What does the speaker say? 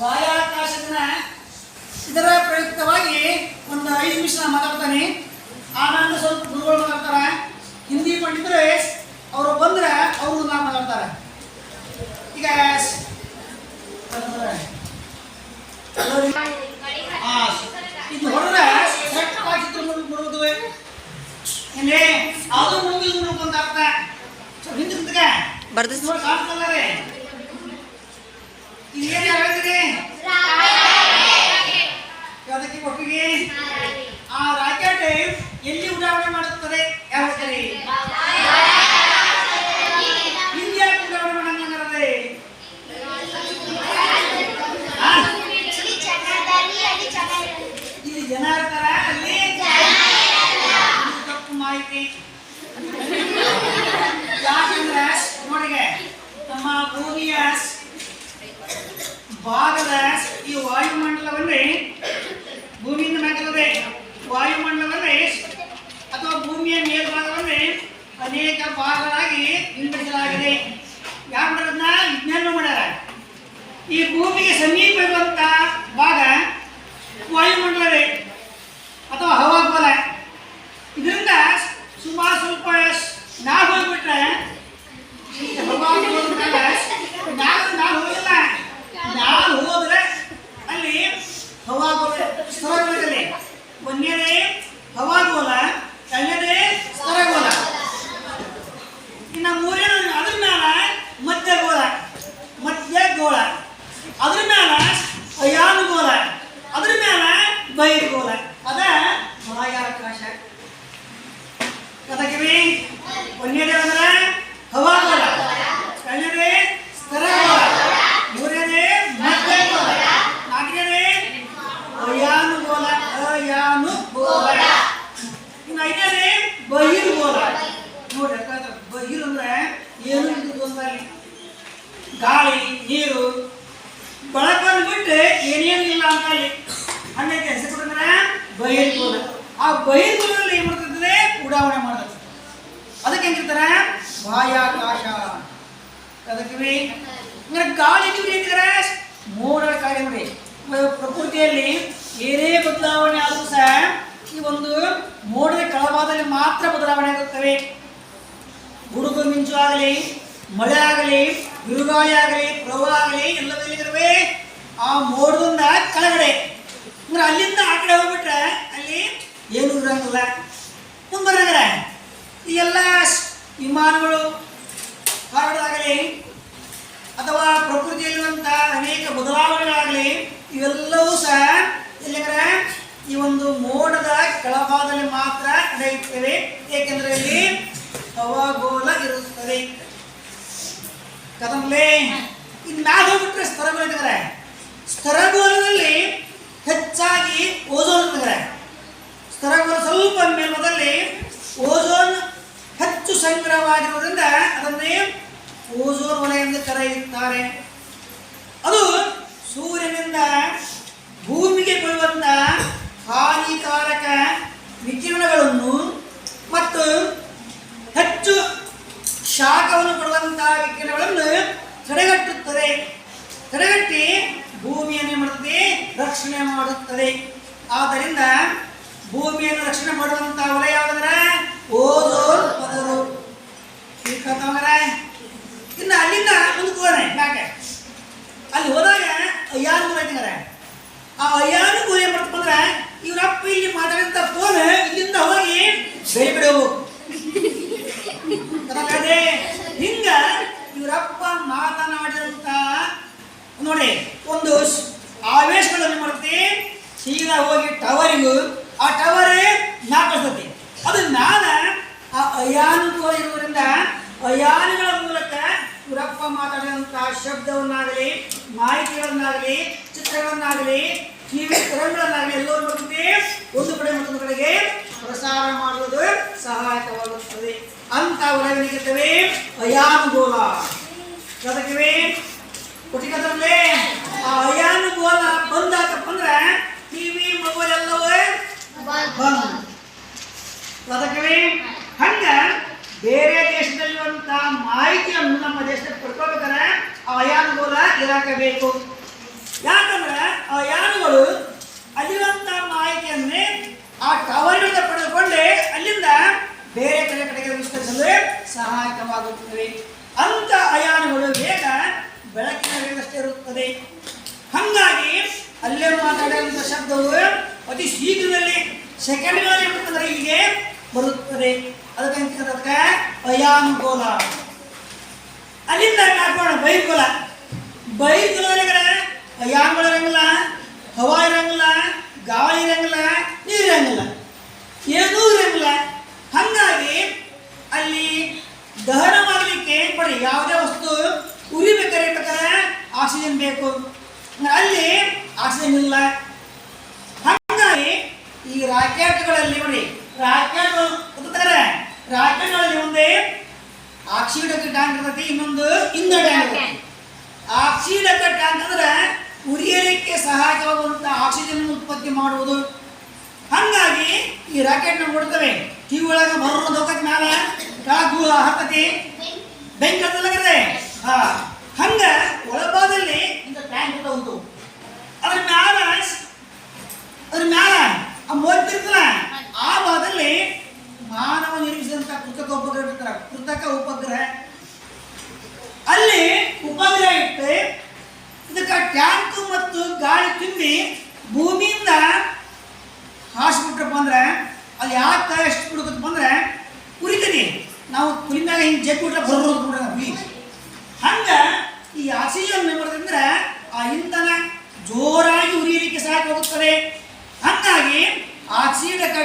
ಬಾಹ್ಯಾಕಾಶದ ಇದರ ಪ್ರಯುಕ್ತವಾಗಿ ಒಂದು ಐದು ನಿಮಿಷ ನಾನು ಮಾತಾಡ್ತಾನೆ. ಆನಂದ ಸ್ವಲ್ಪ ಗುರುಗಳು ಮಾತಾಡ್ತಾರೆ. ಹಿಂದಿ ಪಂಡಿತರು ಅವರು ಬಂದ್ರೆ ಅವರು ನಾನು ಮಾತಾಡ್ತಾರೆ. ಈಗ ಆ, ಇದು ಹೊಡೆದ್ರೆ ಸೆಟ್ ಚಿತ್ರ ನೋಡುವುದು ಏನೇ ಅದು ಮುಂದೆ ನೋಡ್ಕೊಂತ ಅರ್ಥ ಹಿಂದೆ. ಬರ್ದಿಸ್ ಕಾಣ್ತಲ್ಲ ರೀ ಇದು ಏನು ಹೇಳ್ತೀರಿ? ಅದಕ್ಕೆ ಒಟ್ಟಿಗೆ ಆ ರಾಕೆಟ್ ಎಲ್ಲಿ ಉಡಾವಣೆ ಮಾಡುತ್ತದೆ? ಯಾವ ಹಿಂದೆ ಯಾಕೆ ಉಡಾವಣೆ ಮಾಡಂಗಾರದೆ ಇಲ್ಲಿ ಜನ ಇರ್ತಾರ ಅಲ್ಲಿ ತಪ್ಪು ಮಾಹಿತಿ. ಭೂಮಿಗೆ ಸಮೀಪ ಇರುವಂತ ಗಾಳಿ, ನೀರು ಬೆಳಕನ್ನು ಬಿಟ್ಟು ಏನೇನು ಇಲ್ಲ ಅಂತ ಅನ್ನಕ್ಕೆ ಹೆಸರು ಕೊಟ್ಟಂದ್ರೆ ಬಹಿರ್ಗೋಲ ಆ ಬಹಿರ್ಗೋಲದಲ್ಲಿ ಏನು ಮಾಡ್ತಿರ್ತದೆ ಉಡಾವಣೆ ಮಾಡ್ತದೆ ಅದಕ್ಕೆ ಹೆಂಗಿರ್ತಾರೆ ಬಾಹ್ಯಾಕಾಶ. ಅದಕ್ಕೆ ಗಾಳಿ ನೀರು ಏನಿದ್ದಾರೆ ಮೋಡಗಳ ಕಾರ್ಯ ನೋಡಿ. ಪ್ರಕೃತಿಯಲ್ಲಿ ಏನೇ ಬದಲಾವಣೆ ಆದರೂ ಸಹ ಈ ಒಂದು ಮೋಡದ ಕೆಳಭಾಗದಲ್ಲಿ ಮಾತ್ರ ಬದಲಾವಣೆ ಆಗುತ್ತವೆ. ಗುಡುಗು ಮಿಂಚು ಆಗಲಿ ಮಳೆ ಆಗಲಿ ಬಿರುಗಾಳಿ ಆಗಲಿ, ಪ್ರವಾಹ ಆಗಲಿ ಎಲ್ಲದಲ್ಲಿರುವೆ ಆ ಮೋಡದಿಂದ ಕೆಳಗಡೆ. ಅಂದ್ರೆ ಅಲ್ಲಿಂದ ಆ ಕಡೆ ಹೋಗ್ಬಿಟ್ರೆ ಅಲ್ಲಿ ಏನು ಇರಂಗಿಲ್ಲ. ಮುಂದೆ ಈ ಎಲ್ಲ ವಿಮಾನಗಳು ಹಾರಡೋದಾಗಲಿ ಅಥವಾ ಪ್ರಕೃತಿಯಲ್ಲಿರುವಂಥ ಅನೇಕ ಬದಲಾವಣೆಗಳಾಗಲಿ, ಇವೆಲ್ಲವೂ ಸಹ ಇಲ್ಲಿಂದ್ರೆ ಈ ಒಂದು ಮೋಡದ ಕೆಳಭಾಗದಲ್ಲಿ ಮಾತ್ರ ನಡೆಯುತ್ತವೆ. ಏಕೆಂದರೆ ಇಲ್ಲಿ ಹವಾಗೋಲ ಇರುತ್ತದೆ. ಕದಂಬಲೆ ಇನ್ನು ಮ್ಯಾಗ ಹೋಗ್ಬಿಟ್ರೆ ಸ್ಥರಗೋಲ ಇದ್ದಾರೆ ಸ್ಥರಗೋಲದಲ್ಲಿ ಹೆಚ್ಚಾಗಿ ಓಜೋನ್ ಇರ್ತಾರೆ ಸ್ತರಗೋಲ ಸ್ವಲ್ಪ ಮೇಲ್ಮದಲ್ಲಿ ಓಜೋನ್ ಹೆಚ್ಚು ಸಂಗ್ರಹವಾಗಿರುವುದರಿಂದ ಅದನ್ನೇ ಓಜೋನ್ ವಲಯ ಎಂದು ಕರೆಯುತ್ತಾರೆ. ಅದು ಸೂರ್ಯನಿಂದ ಭೂಮಿಗೆ ಬೀಳುವಂತ ಹಾನಿಕಾರಕ ವಿಕಿರಣಗಳನ್ನು ಮತ್ತು ಹೆಚ್ಚು ಶಾಖವನ್ನು ವಿಕಿರಣಗಳನ್ನು ತಡೆಗಟ್ಟುತ್ತದೆ. ತಡೆಗಟ್ಟಿ ಭೂಮಿಯನ್ನು ಮಾಡುತ್ತದೆ ರಕ್ಷಣೆ ಮಾಡುತ್ತದೆ. ಆದ್ದರಿಂದ ಭೂಮಿಯನ್ನು ರಕ್ಷಣೆ ಮಾಡುವಂತಹ ವಲಯ ಯಾವುದಂದ್ರೆ ಓಜೋನ್ ಪದರು ತಿಳ್ಕೊತಾವ್ರೆ? ಇನ್ನು ಅಲ್ಲಿಂದ ಮುಂದಕ್ಕೆ ಹೋಗೋಣ ಯಾಕೆ ಅಲ್ಲಿ ಹೋದಾಗ ಅಯ್ಯಾನು ಐತಿದ್ದಾರೆ ಆ ಅಯ್ಯಾನು ಏನ್ ಮಾಡ್ತಪ್ಪ ಅಂದ್ರೆ ಇವ್ರಪ್ಪ ಇಲ್ಲಿ ಮಾತಾಡಿದಂತ ಫೋನ್ ಇಲ್ಲಿಂದ ಹೋಗಿ ಬೇರೆ ಕಡೆ ಹೋಗು ಗೊತ್ತಾಗ್ತದೆ? ಹಿಂಗ ಇವರಪ್ಪ ಮಾತನಾಡಿದಂತ ನೋಡಿ ಒಂದು ಸ್- ಆವೇಶಗಳನ್ನು ಮಾಡುತ್ತೆ ಸೀದಾ ಹೋಗಿ ಟವರಿಗೂ, ಆ ಟವರೇ ನಾ ಅದು ಮ್ಯಾಲ ಆ ಅಯಾನುಕೂಲ ಇರುವುದರಿಂದ ಅಯಾನುಗಳ ಮೂಲಕ ಇವರಪ್ಪ ಮಾತಾಡಿದಂಥ ಶಬ್ದವನ್ನಾಗಲಿ, ಮಾಹಿತಿಗಳನ್ನಾಗಲಿ, ಚಿತ್ರಗಳನ್ನಾಗಲಿ ಟಿವಿ ತರಂಗಗಳನ್ನಾಗಲಿ ಎಲ್ಲರೂ ಬರ್ತದೆ ಒಂದು ಕಡೆ ಮತ್ತೊಂದು ಕಡೆಗೆ ಪ್ರಸಾರ ಮಾಡುವುದು ಸಹಾಯಕವಾಗುತ್ತದೆ. ಅಂತ ಒಳಗನಿಗಿರ್ತವೆ ಅಯಾನುಗೋಲ. ಅದಕ್ಕೆ ಕೊಟ್ಟಿಗೆ ಆ ಅಯಾನುಗೋಲ ಬಂದಾಗ ಅಂದ್ರೆ ಅದಕ್ಕೆ ಹಂಗ ಬೇರೆ ದೇಶದಲ್ಲಿರುವಂತ ಮಾಹಿತಿಯನ್ನು ನಮ್ಮ ದೇಶದಲ್ಲಿ ಪಡ್ಕೋಬೇಕಾದ್ರೆ ಅಯಾನುಗೋಲ ಇರಾಕಬೇಕು ಯಾಕಂದ್ರೆ ಅಯಾನುಗಳು ಅಲ್ಲಿರುವಂತ ಮಾಹಿತಿಯನ್ನೇ ಆ ಕವರಿಂದ ಪಡೆದುಕೊಂಡೆ ಅಲ್ಲಿಂದ ಬೇರೆ ಕಡೆ ಕಡೆಗೆ ವಿಸ್ತರಿಸಲು ಸಹಾಯಕವಾಗುತ್ತದೆ. ಅಂತ ಅಯಾನುಗಳು ವೇಗ ಬೆಳಕಿನ ವೇಗಷ್ಟೇ ಇರುತ್ತದೆ. ಹಂಗಾಗಿ ಅಲ್ಲೇ ಮಾತಾಡಿರುವಂಥ ಶಬ್ದವು ಅತಿ ಶೀಘ್ರದಲ್ಲಿ ಸೆಕೆಂಡ್ಗಳಲ್ಲಿ ಏನ್ಮಾಡ್ತಂದ್ರೆ ಇಲ್ಲಿಗೆ ಬರುತ್ತದೆ. ಅದಕ್ಕೆ ಅಯಾನುಕೂಲ ಅಲ್ಲಿಂದ ಹಾಕೋಣ ಬೈಕುಲ ಬೈರ್ಕುಲದಲ್ಲಿ ಅಯಾನ್ಗಳು ಇರಂಗಿಲ್ಲ, ಹವಾ ಇರಂಗಿಲ್ಲ, ಗಾಳಿ ಇರಂಗಿಲ್ಲ ಏನೂ ಇರಂಗಿಲ್ಲ ಹಂಗಾಗಿ ಅಲ್ಲಿ ದಹನ ಮಾಡಲಿಕ್ಕೆ ಬರೀ ಯಾವುದೇ ವಸ್ತು ಉರಿಬೇಕಾದ್ರೆ ಬೇಕಾದ್ರೆ ಆಕ್ಸಿಜನ್ ಬೇಕು ಅಲ್ಲಿ ಆಕ್ಸಿಜನ್ ಇಲ್ಲ ಹಂಗಾಗಿ ಈ ರಾಕೆಟ್ಗಳಲ್ಲಿ ನೋಡಿ ರಾಕೆಟ್ ಗೊತ್ತಾರೆ ರಾಕೆಟ್ಗಳಲ್ಲಿ ಒಂದೇ ಆಕ್ಸಿಡಕ ಟ್ಯಾಂಕ್ ಇರ್ತೈತಿ ಇನ್ನೊಂದು ಇಂಧನ ಟ್ಯಾಂಕ್ ಆಕ್ಸಿಡಕ ಟ್ಯಾಂಕ್. ಅಂದ್ರೆ ಉರಿಯಲಿಕ್ಕೆ ಸಹಾಯಕವಾಗುವಂತ ಆಕ್ಸಿಜನ್ ಉತ್ಪತ್ತಿ ಮಾಡುವುದು. ಹಂಗಾಗಿ ಈ ರಾಕೆಟ್ ನೋಡ್ತೇವೆ ಕಿವಿ ಒಳಗೆ ಬರೋದು ಹೋಗತ್ ಮ್ಯಾಲ ಕೆಳಗೂ ಹತ್ತತಿ. ಬೆಂಕಿ ಹಾ ಹಂಗ ಒಳಭಾಗದಲ್ಲಿ ಇಂಥ ಟ್ಯಾಂಕ್ ಅಂತ ಉಂಟು ಅದ್ರ ಮ್ಯಾಲ ಅದ್ರ ಮ್ಯಾಲ ಆ ಮೋತಿರ್ತಲ್ಲ ಆ ಭಾಗದಲ್ಲಿ ಮಾನವ ನಿರ್ಮಿಸಿದಂತ ಕೃತಕ ಉಪಗ್ರಹ ಇರ್ತಾರ ಕೃತಕ ಉಪಗ್ರಹ ಅಲ್ಲಿ ಉಪಗ್ರಹ ಇಟ್ಟು ಇದಕ್ಕೆ ಟ್ಯಾಂಕ್ ಮತ್ತು ಗಾಳಿ ತುಂಬಿ ಭೂಮಿಯಿಂದ ಹಾಸ್ಬಿಟ್ರಪ್ಪ ಅಂದ್ರೆ ಅಲ್ಲಿ ಯಾಕೆ ಎಷ್ಟು ಬಿಡುತ್ತಪ್ಪ ಅಂದ್ರೆ ಉರಿತದೆ ನಾವು ಕುರಿ ಮ್ಯಾಗ ಹಿಂಗೆ ಜಗ್ ಬಿಟ್ರೆ ಬರೋದು ಬಿಡ್ರಿ ಹಂಗ ಈ ಆಕ್ಸಿಜನ್ ಅಂದ್ರೆ ಆ ಇಂಧನ ಜೋರಾಗಿ ಉರಿಯಲಿಕ್ಕೆ ಸಹಾಯ ಹೋಗುತ್ತದೆ ಹಂಗಾಗಿ ಆಕ್ಸಿಡಕ